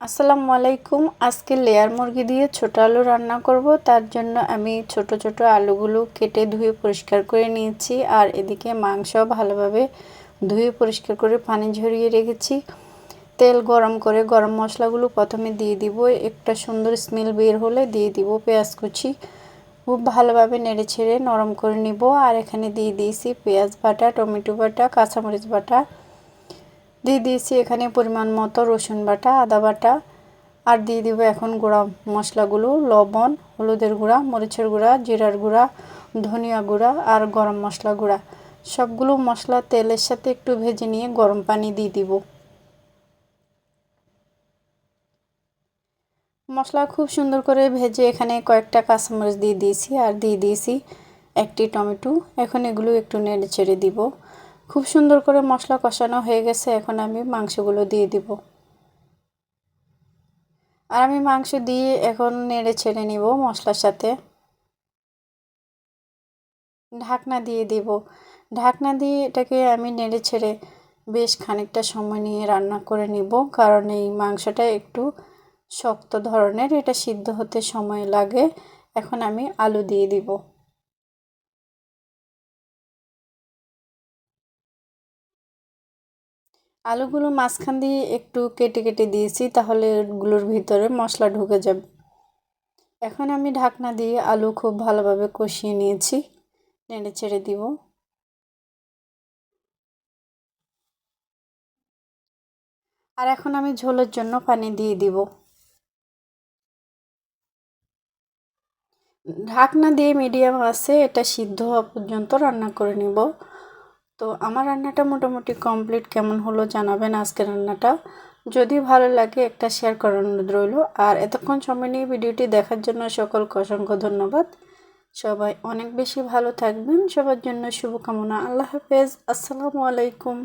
আসসালামু আলাইকুম। আজকে লেয়ার মুরগি দিয়ে ছোট আলু রান্না করব। তার জন্য আমি ছোট ছোট আলুগুলো কেটে ধুয়ে পরিষ্কার করে নিয়েছি। আর এদিকে মাংস ভালোভাবে ধুয়ে পরিষ্কার করে পানি ঝরিয়ে রেখেছি। তেল গরম করে গরম মশলাগুলো প্রথমে দিয়ে দিব। একটা সুন্দর স্মেল বের হলে দিয়ে দিব পেঁয়াজ কুচি। খুব ভালোভাবে নেড়ে ছেড়ে নরম করে নিব। আর এখানে দিয়ে দিয়েছি পেঁয়াজ বাটা, টমেটো বাটা, কাঁচামরিচ বাটা। দিয়ে দিয়েছি এখানে পরিমাণ মতো রসুন বাটা, আদা বাটা। আর দিয়ে দিব এখন গুঁড়া মশলাগুলো, লবণ, হলুদের গুঁড়া, মরিচের গুঁড়া, জিরার গুঁড়া, ধনিয়া গুঁড়া আর গরম মশলা গুঁড়া। সবগুলো মশলা তেলের সাথে একটু ভেজে নিয়ে গরম পানি দিয়ে দিব। মশলা খুব সুন্দর করে ভেজে এখানে কয়েকটা কাঁচামরিচ দিয়ে দিয়েছি, আর দিয়ে দিয়েছি একটি টমেটো। এখন এগুলো একটু নেড়ে ছেড়ে দিব। খুব সুন্দর করে মশলা কষানো হয়ে গেছে, এখন আমি মাংসগুলো দিয়ে দিব। আর আমি মাংস দিয়ে এখন নেড়ে ছেড়ে নিব মশলার সাথে। ঢাকনা দিয়ে দিব। ঢাকনা দিয়ে এটাকে আমি নেড়ে ছেড়ে বেশ খানিকটা সময় নিয়ে রান্না করে নিব, কারণ এই মাংসটা একটু শক্ত ধরনের, এটা সিদ্ধ হতে সময় লাগে। এখন আমি আলু দিয়ে দিব। আলুগুলো মাঝখান দিয়ে একটু কেটে কেটে দিয়েছি, তাহলে ওগুলোর ভিতরে মশলা ঢুকে যাবে। এখন আমি ঢাকনা দিয়ে আলু খুব ভালোভাবে কষিয়ে নিয়েছি, নেড়ে ছেড়ে দিব। আর এখন আমি ঝোলের জন্য পানি দিয়ে দিব। ঢাকনা দিয়ে মিডিয়াম আছে, এটা সিদ্ধ হওয়া পর্যন্ত রান্না করে নিব। তো আমার রান্নাটা মোটামুটি কমপ্লিট কেমন হলো জানাবেন আজকে রান্নাটা। যদি ভালো লাগে একটা শেয়ার করার অনুরোধ রইল। আর এতক্ষণ সময় নিয়ে ভিডিওটি দেখার জন্য সকলকে অসংখ্য ধন্যবাদ। সবাই অনেক বেশি ভালো থাকবেন। সবার জন্য শুভকামনা। আল্লাহ হাফেজ। আসসালামু আলাইকুম।